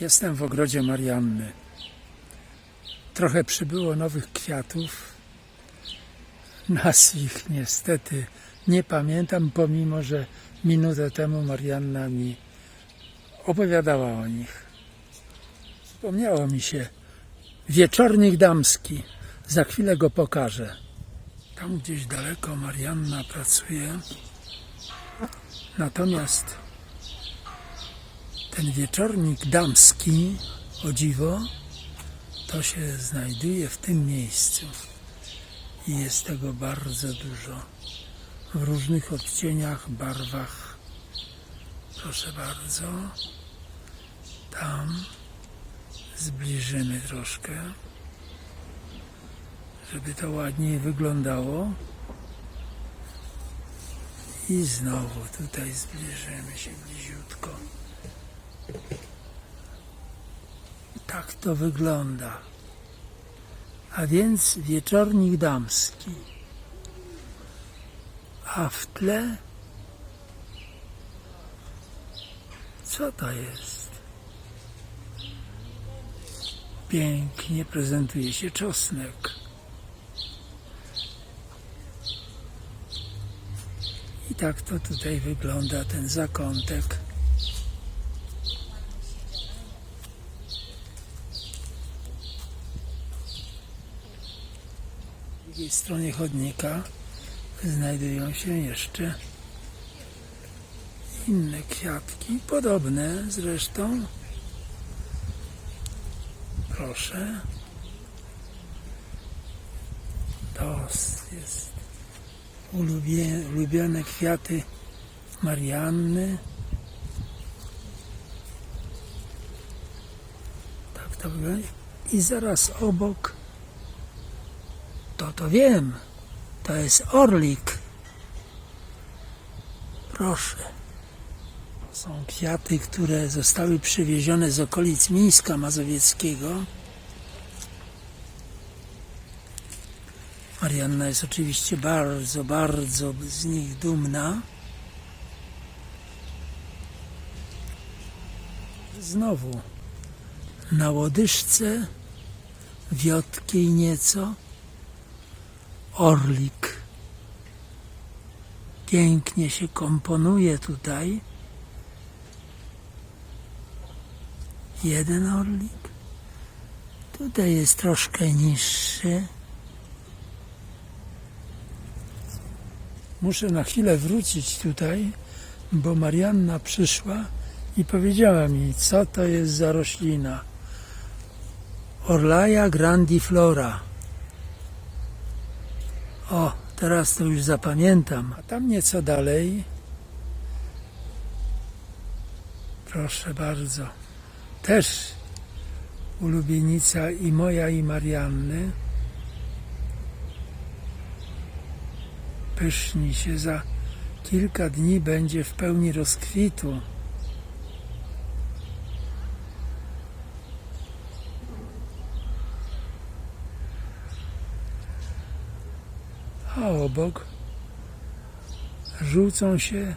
Jestem w ogrodzie Marianny. Trochę przybyło nowych kwiatów. Nas ich niestety nie pamiętam, pomimo że minutę temu Marianna mi opowiadała o nich. Wspomniało mi się wieczornik damski. Za chwilę go pokażę. Tam gdzieś daleko Marianna pracuje. Natomiast ten wieczornik damski, o dziwo, to się znajduje w tym miejscu. I jest tego bardzo dużo. W różnych odcieniach, barwach. Proszę bardzo. Tam zbliżymy troszkę, żeby to ładniej wyglądało. I znowu tutaj zbliżymy się bliziutko. Tak to wygląda. A więc wieczornik damski. A w tle co to jest? Pięknie prezentuje się czosnek. I tak to tutaj wygląda ten zakątek. Drugiej stronie chodnika znajdują się jeszcze inne kwiatki, podobne zresztą. Proszę. To jest ulubie, ulubione kwiaty Marianny. Tak to wygląda. I zaraz obok, to wiem, to jest orlik. Proszę. Są kwiaty, które zostały przywiezione z okolic Mińska Mazowieckiego. Marianna jest oczywiście bardzo, bardzo z nich dumna. Znowu na łodyżce wiotkiej nieco orlik. Pięknie się komponuje tutaj. Jeden orlik. Tutaj jest troszkę niższy. Muszę na chwilę wrócić tutaj, bo Marianna przyszła i powiedziała mi, co to jest za roślina. Orlaja grandiflora. O, teraz to już zapamiętam. A tam nieco dalej. Proszę bardzo. Też ulubienica i moja, i Marianny. Pyszni się za kilka dni będzie w pełni rozkwitu. A obok rzucą się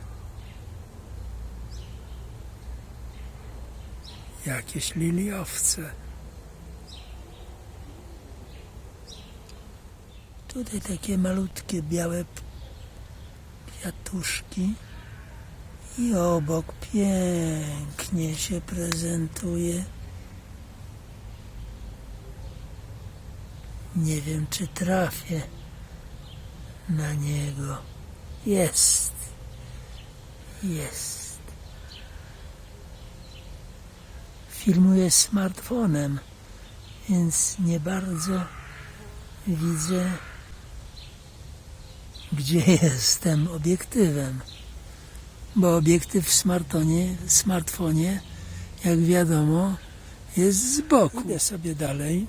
jakieś liliowce. Tutaj takie malutkie białe kwiatuszki i obok pięknie się prezentuje. Nie wiem, czy trafię na niego. Jest. Jest. Filmuję smartfonem, więc nie bardzo widzę, gdzie jestem obiektywem. Bo obiektyw w smartonie, smartfonie, jak wiadomo, jest z boku. Idę sobie dalej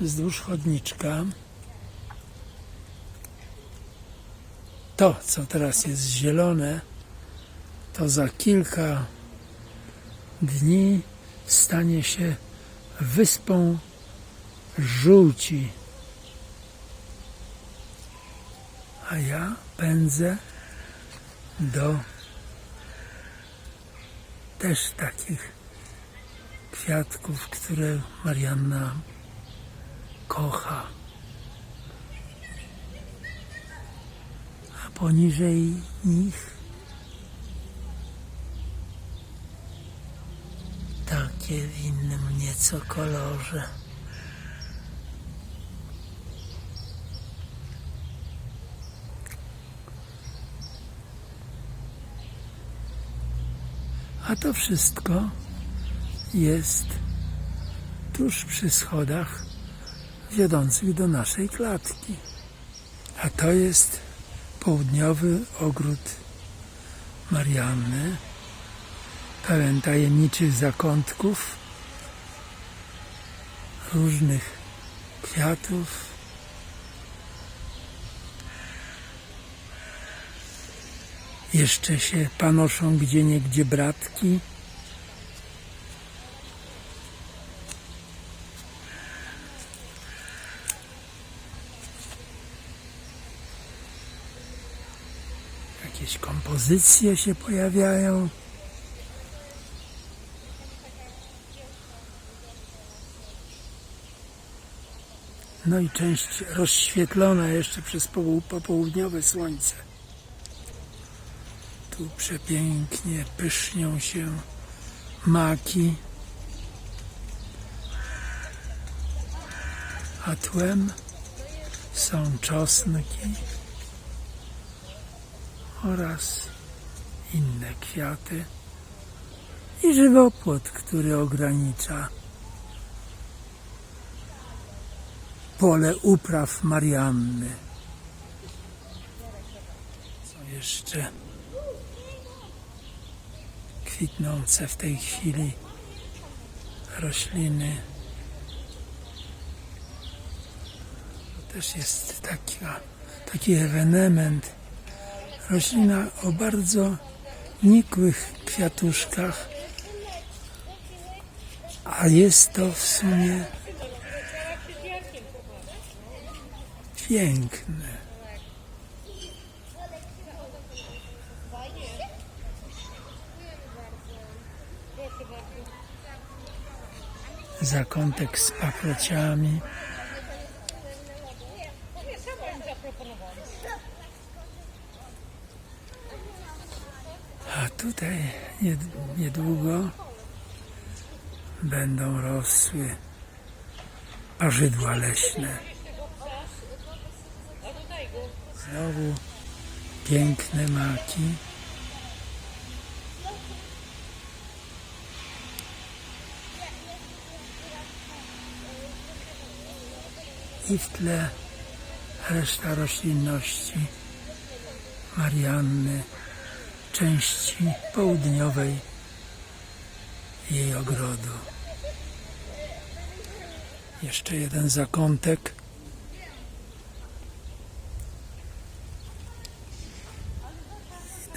wzdłuż chodniczka. To, co teraz jest zielone, to za kilka dni stanie się wyspą żółci. A ja pędzę do też takich kwiatków, które Marianna kocha. Poniżej nich takie w innym nieco kolorze. A to wszystko jest tuż przy schodach wiodących do naszej klatki. A to jest południowy ogród Marianny, pełen tajemniczych zakątków, różnych kwiatów. Jeszcze się panoszą gdzie niegdzie bratki. Kompozycje się pojawiają. No i część rozświetlona jeszcze przez połu- popołudniowe słońce. Tu przepięknie pysznią się maki. A tłem są czosnki oraz inne kwiaty i żywopłot, który ogranicza pole upraw Marianny. Są jeszcze kwitnące w tej chwili rośliny. To też jest taka, taki ewenement. Roślina o bardzo nikłych kwiatuszkach, a jest to w sumie piękne. Zakątek z paprociami. A tutaj nied- niedługo będą rosły parzydła leśne. Znowu piękne maki. I w tle reszta roślinności Marianny, części południowej jej ogrodu. Jeszcze jeden zakątek.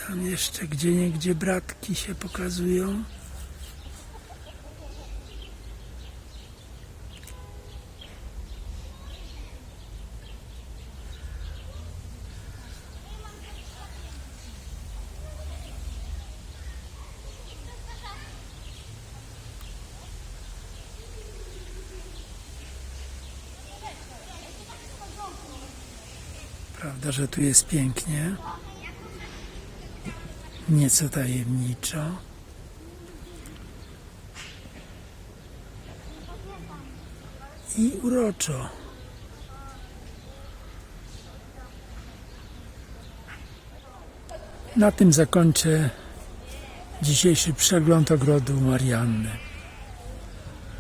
Tam jeszcze gdzie niegdzie bratki się pokazują. Prawda, że tu jest pięknie. Nieco tajemniczo. I uroczo. Na tym zakończę dzisiejszy przegląd ogrodu Marianny.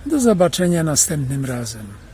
Do zobaczenia następnym razem.